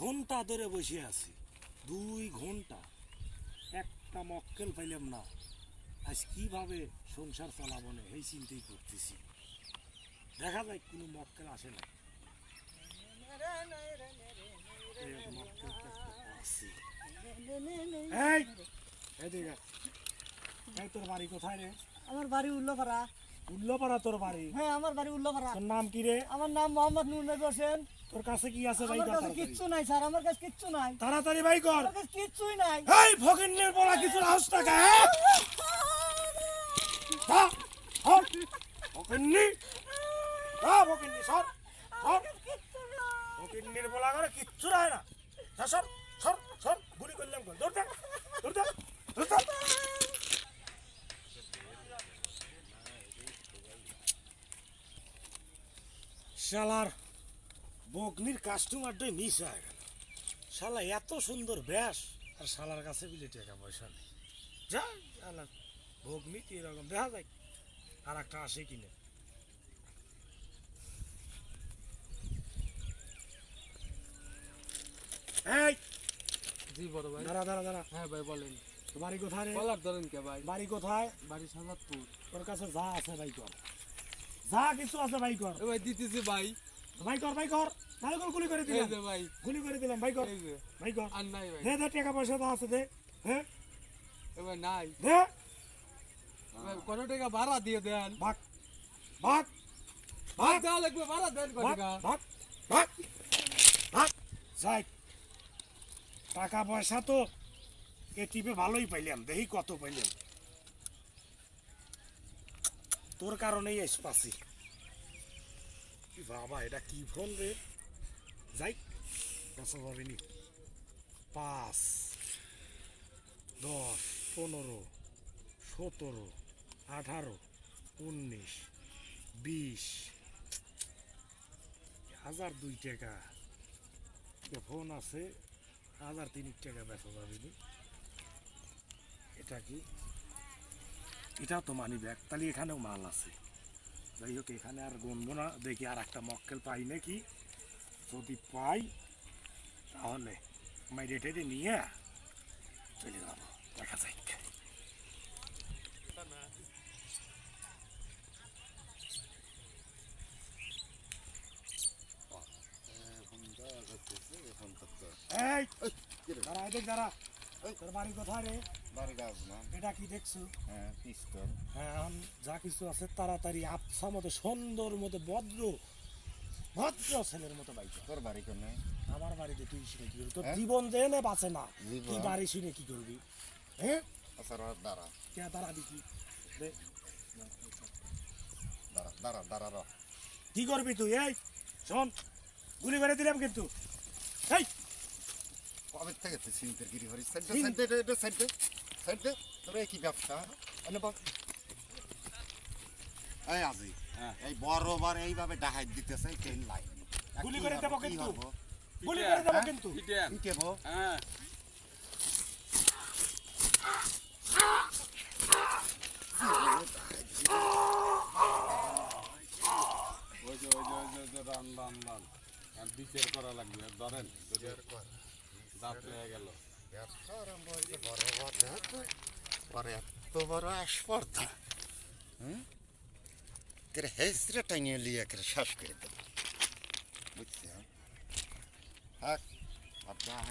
ঘণ্টা ধরে বসে আছি। দুই ঘণ্টা। একটা মক্কেল পাইলাম না। আজ কীভাবে সংসার চালাবো না এই চিন্তাই করতেছি। দেখা যায় কোনো মক্কেল আসে না। এই তোর বাড়ি কোথায় রে? আমার বাড়ি উল্লোপাড়া। উল্লপাড়া তোর বাড়ি? হ্যাঁ আমার বাড়ি উল্লোপাড়া। তোর নাম কি রে? আমার নাম মোহাম্মদ নুরনবী হোসেন। তোর কাছে কি আছে ভাই আমার কাছে কিচ্ছু নাই স্যার আমার কাছে কিচ্ছু নাই। তাড়াতাড়ি ভাই কর। আমার কাছে কিচ্ছুই নাই। এই ফকিন্নের বলা কিছু হাউস টাকা হ্যাঁ? হ্যাঁ হ্যাঁ হ্যাঁ ফকিন্নি সর সর। ফকিন্নির বলা করে কিচ্ছু রায় না। যা, সর সর সর গুলি করলাম কল দৌড় দে দৌড় দে দৌড় দে শালার বগনির কাস্টমারটাই মিস হয়ে গেল। শালা এত সুন্দর ব্যাস। আর শালার কাছে বিলে টাকা পয়সা নেই। যা শালা ভোগনি তো এরকম দেখা যায় আর একটা আসে কিনে। এই! জি বড় ভাই। দাঁড়া দাঁড়া দাঁড়া। হ্যাঁ ভাই বলেন। বাড়ি কোথায় রে? কলার ধরেন কে ভাই? বাড়ি কোথায়? বাড়ি সাজাদপুর তোর কাছে যা আছে ভাই কর। যা কিছু আছে ভাই কর। ভাই দিতেছি ভাই। ভাই কর ভাই কর। কর গুলি করে দিলাম। ভাই। গুলি করে দিলাম ভাই কর। ভাই কর। আর নাই ভাই। দে দে টাকা পয়সা তো আছে দে। হ্যাঁ এ ভাই নাই। দে। কত টাকা ভাড়া দিয়ে দেন? ভাগ। ভাগ। ভাই দেওয়া লাগবে ভাড়া দেন কত টাকা? ভাগ। ভাগ। ভাগ। যাই। টাকা পয়সা তো এ টিপে ভালোই পাইলাম দেখি কত পাইলাম। তোর কারণেই এস পাচ্ছি। বাবা, এটা কি ফোন রে? যাই কত পাবিনি পাঁচ, দশ, পনেরো, সতেরো, আঠারো, উনিশ, বিশ, হাজার দুই টাকা। ফোন আছে, হাজার তিন টাকা বেচা যাবে এটা কি? এটাও তো মানি ব্যাগ তাহলে এখানেও মাল আছে। যাই হোক এখানে আর গনবো না। দেখি আর একটা মক্কেল পাই নাকি। যদি পাই তাহলে আমি রেটে নিয়ে চলে যাব। দেখা যাক। এই দাঁড়া দাঁড়া। তোর বাড়ি কোথায় রে? এটা কি দেখছ? হ্যাঁ এখন যা কিছু আছে তাড়াতাড়ি মতো সুন্দর মতো ভদ্র ভদ্র ছেলের মতো বাইক তোর বাড়ি কোনে? আমার বাড়িতে তুই শুনে কি করবি? তোর হ্যাঁ? জীবন এনে বাঁচে না? তুই বাড়ি শুনে কি করবি? হ্যাঁ? আচ্ছা দাঁড়া কে দাঁড়াবি কি দাঁড়া দাঁড়া দাঁড়া র। কি করবি তুই এই? শোন গুলি করে দিলাম কিন্তু। এই! কবে থেকে তুই সিনতের গিরি হরিস সাইডে সাইডে এটা সাইডে সাইডে তোর কি ব্যবসা? বল। এই আজি এই বড়বার এইভাবে ডাহাই দিতেছে ট্রেন লাইন গুলি করে দেবো কিন্তু। হব? গুলি করে দেবো হ্যাঁ? কিন্তু। কি কেবো হ্যাঁ। ওই যে ওই যে ওই যে ওই যে রান রান রান। আর বিচার করা লাগবে আর ধরেন দাঁত হয়েছে বড় বড় দেখো পরে এত বড় হেসরে টাইনিয়ে লিয়ে কেরে শ্বাস করে দেব। বুঝছি? হ্যাঁ আর